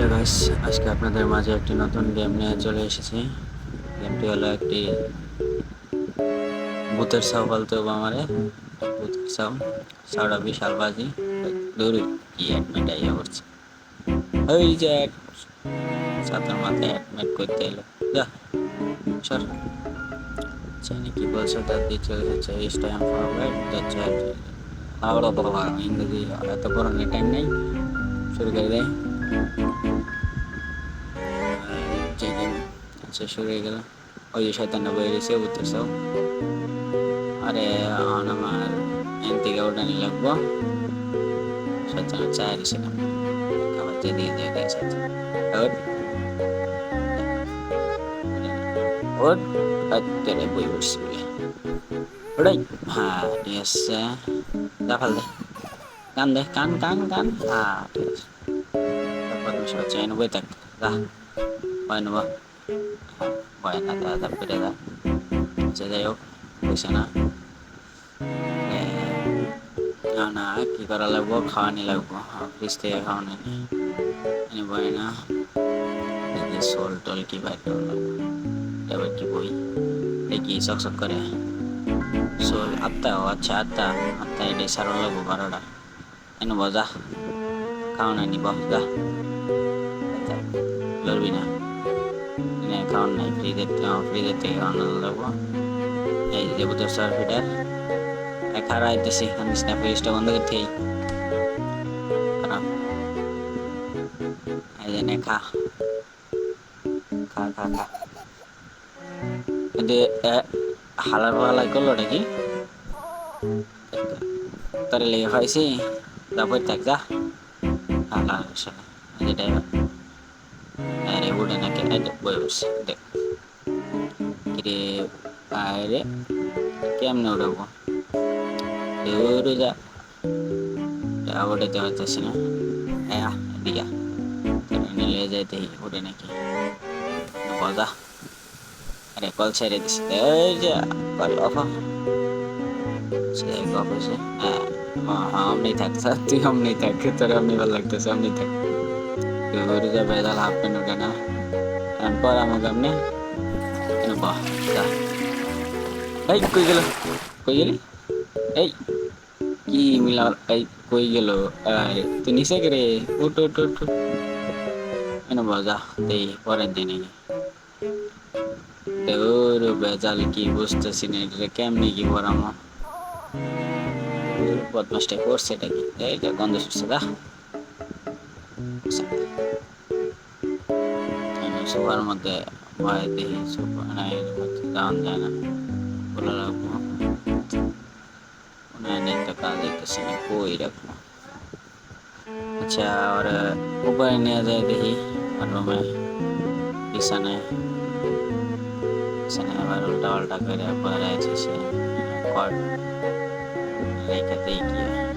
Hello guys, আজকে আপনাদের মাঝে একটি নতুন গেম নিয়ে চলে এসেছি। গেমটি হলো একটি ভূতের সাউ বলতে হবে আমারে। ভূতের সাউ সাউটা বিশাল বাজি দূর কি অ্যাডমিট আইয়া করছে। ওই যে সাতার মাথায় অ্যাডমিট করতে এলো। যা, সর। জানি কি বলছে তার দিয়ে চলে যাচ্ছে is time for right the chat আবার বাবা ইংরেজি, এত পড়ানোর টাইম নেই। শুরু করে দেয় শুরু হয়ে গেল। ওই যে বয়ে গেছে উত্তর সব আরে, এখন আমার এন থেকে ওটানি লাগবো। শয়তান চায় দিয়েছিলাম খাবার দিয়ে দিয়েছে ওট ওট আত্মারে বই উঠছি বলে। ওটাই। হ্যাঁ ঠিক আছে। দেখাল দে। কান দে, কান কান কান। হ্যাঁ ঠিক আছে। তারপর তুমি সবাই চাই বই থাক যা। ভয় না দেওয়া দা পেটে দা আচ্ছা যাই হোক বুঝছে না না কি করা লাগবো খাওয়ানি লাগবো ফ্রিজ থেকে খাওয়ানি এনে বই না সোল টোল কি বাইর করা এবার কি বই দেখি চকচক করে সোল আত্মা ও আচ্ছা আত্মা আত্মা এটাই সারণ লাগবো বারোটা এনে বজা খাওয়ানো নিব যা লড়বি না এই দেবো ফিটার খারাপ আইতেছি আমি স্ন্যাপ বন্ধ করতে এই এই যে খা খা খা খা হালার হালাই করল নাকি তোর লেগে খাইছি তারপর থাক যা আরে উঠে নাকি বই বসে দেখ কিরে আরে কেমনে উঠাবো দূরে যা উঠাতে হইতেছে না হ্যাঁ তোর নিয়ে যাইতে উঠে নাকি বজা আরে কল ছেড়ে দিছে এই যে কল অফ সে অফ হয়েছে হ্যাঁ আমনি থাক তুই আমনি থাক তোর আমনি ভালো লাগতেছে আমনি থাক যা বেদাল হাফ প্যান্ট উঠে না তারপর আমাকে আপনি বাহ এই কই গেল কই গেলি এই কি মিলা এই কই গেল তুই নিচে রে উঠ উঠ উঠ। এনে বাজা দেই পরের দিনে দেউর বেজাল কি বুঝতেছি না এটা কেমনি কি করামো বদমাসটা করছে এটা কি এইটা গন্ধ শুচ্ছে দা আমি সোফার মধ্যে ভয় দেখি সোফা না এর মধ্যে যাওয়া যায় না বলে রাখব মনে হয় না একটা কাজ দেখতেছি না কই রাখব আচ্ছা আর উপায় নেওয়া যায় দেখি আর রুমে বিছানায় বিছানায় আবার উল্টা পাল্টা করে পরে আছে সে কট রেখে দেই গিয়ে